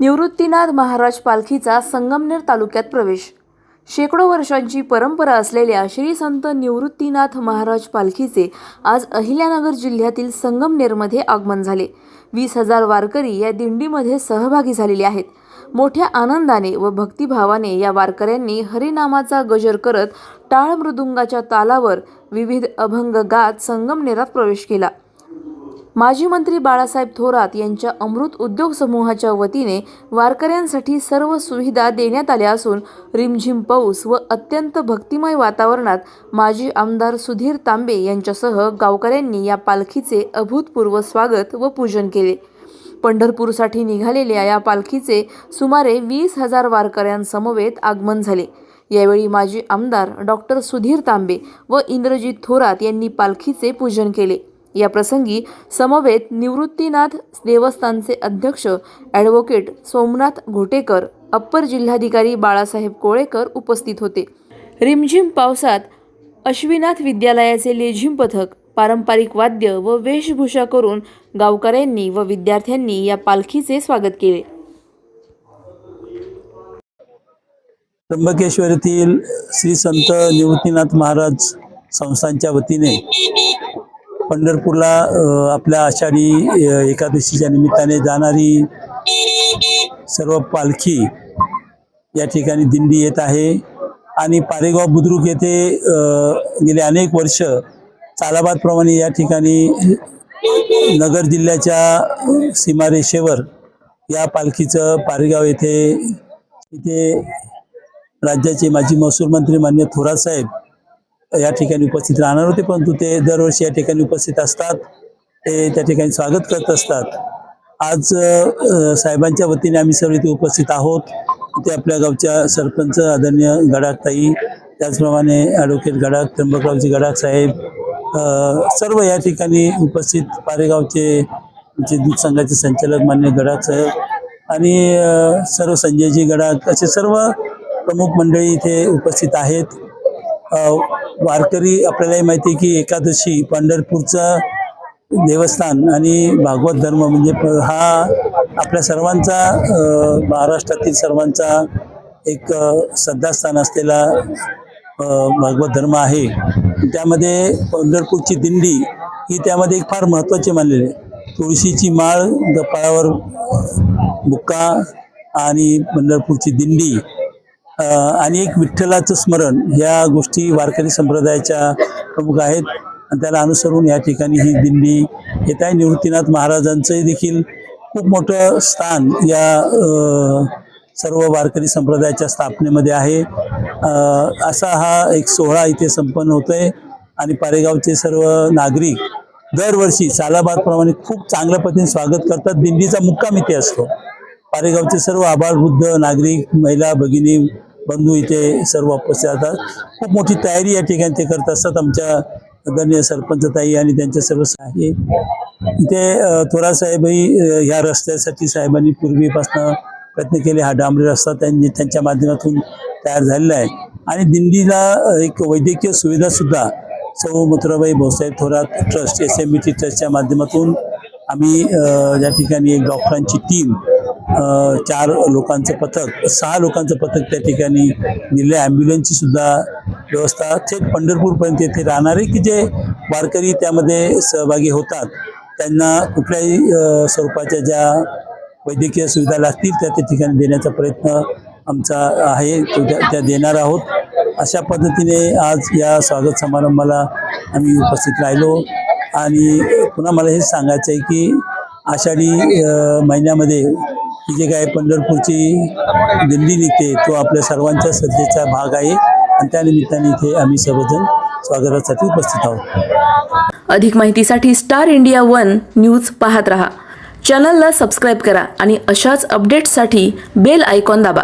निवृत्तीनाथ महाराज पालखीचा संगमनेर तालुक्यात प्रवेश. शेकडो वर्षांची परंपरा असलेल्या श्री संत निवृत्तीनाथ महाराज पालखीचे आज अहिल्यानगर जिल्ह्यातील संगमनेरमध्ये आगमन झाले. वीस हजार वारकरी या दिंडीमध्ये सहभागी झालेले आहेत. मोठ्या आनंदाने व भक्तिभावाने या वारकऱ्यांनी हरिनामाचा गजर करत टाळ मृदुंगाच्या तालावर विविध अभंग गात संगमनेरात प्रवेश केला. माजी मंत्री बाळासाहेब थोरात यांच्या अमृत उद्योग समूहाच्या वतीने वारकऱ्यांसाठी सर्व सुविधा देण्यात आल्या असून रिमझिम पाऊस व अत्यंत भक्तिमय वातावरणात माजी आमदार सुधीर तांबे यांच्यासह गावकऱ्यांनी या पालखीचे अभूतपूर्व स्वागत व पूजन केले. पंढरपूरसाठी निघालेल्या या पालखीचे सुमारे वीस हजार वारकऱ्यांसमवेत आगमन झाले. यावेळी माजी आमदार डॉक्टर सुधीर तांबे व इंद्रजित थोरात यांनी पालखीचे पूजन केले. या प्रसंगी समवेत निवृत्तीनाथ देवस्थानचे अध्यक्ष ॲडव्होकेट सोमनाथ घोटेकर अप्पर जिल्हाधिकारी बाळासाहेब कोळेकर उपस्थित होते. रिमझिम पावसात अश्विनाथ विद्यालयाचे लेझिम पथक पारंपरिक वाद्य व वेशभूषा करून गावकऱ्यांनी व विद्यार्थ्यांनी या पालखीचे स्वागत केले. त्र्यंबकेश्वरीतील श्री संत निवृत्तीनाथ महाराज संस्थांच्या वतीने पंढरपूरला आपल्या आषाढी एकादशीच्या निमित्ताने जाणारी सर्व पालखी या ठिकाणी दिंडी येत आहे. आणि पारेगाव बुद्रुक येथे गेले अनेक वर्ष चालाबादप्रमाणे या ठिकाणी नगर जिल्ह्याच्या सीमारेषेवर या पालखीचं पारेगाव येथे इथे राज्याचे माजी महसूल मंत्री मान्य थोरात साहेब या ठिकाणी उपस्थित राहणार होते परंतु ते दरवर्षी या ठिकाणी उपस्थित असतात. ते त्या ठिकाणी स्वागत करत असतात. आज साहेबांच्या वतीने आम्ही सर्व इथे उपस्थित आहोत. ते आपल्या गावच्या सरपंच आदरणीय गडाखताई त्याचप्रमाणे ॲडव्होकेट गडाख त्र्यंबकरावजी गडाख साहेब सर्व या ठिकाणी उपस्थित पारेगावचे जे दूध संघाचे संचालक मान्य गडाख साहेब आणि सर्व संजयजी गडाख असे सर्व प्रमुख मंडळी इथे उपस्थित आहेत. वारकरी आपल्यालाही माहिती आहे की एकादशी पंढरपूरचं देवस्थान आणि भागवत धर्म म्हणजे प- हा आपल्या सर्वांचा महाराष्ट्रातील सर्वांचा एक श्रद्धास्थान असलेला भागवत धर्म आहे. त्यामध्ये पंढरपूरची दिंडी ही त्यामध्ये एक फार महत्त्वाची मानलेली आहे. तुळशीची माळ गपाळावर बुक्का आणि पंढरपूरची दिंडी आणि एक विठ्ठलाचं स्मरण या गोष्टी वारकरी संप्रदायाच्या प्रमुख आहेत. आणि त्याला अनुसरून या ठिकाणी ही दिंडी येत आहे. निवृत्तीनाथ महाराजांचंही देखील खूप मोठं स्थान या सर्व वारकरी संप्रदायाच्या स्थापनेमध्ये आहे. असा हा एक सोहळा इथे संपन्न होतोय. आणि पारेगावचे सर्व नागरिक दरवर्षी सालाबादप्रमाणे खूप चांगल्या पद्धतीने स्वागत करतात. दिंडीचा मुक्काम इथे असतो. पारेगावचे सर्व आभारवृद्ध नागरिक महिला भगिनी बंधू इथे सर्व उपस्थित जातात खूप मोठी तयारी या ठिकाणी ते करत असतात. आमच्या आदरणीय सरपंचताई आणि त्यांचे सर्व सहाय्य इथे थोरा साहेबही ह्या रस्त्यासाठी साहेबांनी पूर्वीपासून प्रयत्न केले. हा डांबरी रस्ता त्यांनी त्यांच्या माध्यमातून तयार झालेला आहे. आणि दिंडीला एक वैद्यकीय सुविधासुद्धा सौ Mathurabai Bhausaheb Thorat trust S M B T ट्रस्टच्या माध्यमातून आम्ही या ठिकाणी एक डॉक्टरांची टीम चार लोकांचं पथक सहा लोकांचं पथक त्या ठिकाणी दिले ॲम्ब्युलन्सची सुद्धा व्यवस्था थेट पंढरपूरपर्यंत येथे राहणारे की जे वारकरी त्यामध्ये सहभागी होतात त्यांना कुठल्याही स्वरूपाच्या ज्या वैद्यकीय सुविधा लागतील त्या त्या ठिकाणी देण्याचा प्रयत्न आमचा आहे तो त्या त्या देणार आहोत. अशा पद्धतीने आज या स्वागत समारंभाला आम्ही उपस्थित राहिलो. आणि पुन्हा मला हे सांगायचं आहे की आषाढी महिन्यामध्ये ही जे काय पंढरपूरची दिंडी निघते तो आपल्या सर्वांच्या श्रद्धेचा भाग आहे. आणि त्यानिमित्ताने इथे आम्ही सर्वजण स्वागतासाठी उपस्थित आहोत. अधिक माहितीसाठी स्टार इंडिया वन न्यूज पाहत रहा. चॅनलला सबस्क्राईब करा आणि अशाच अपडेट्ससाठी बेल आयकॉन दाबा.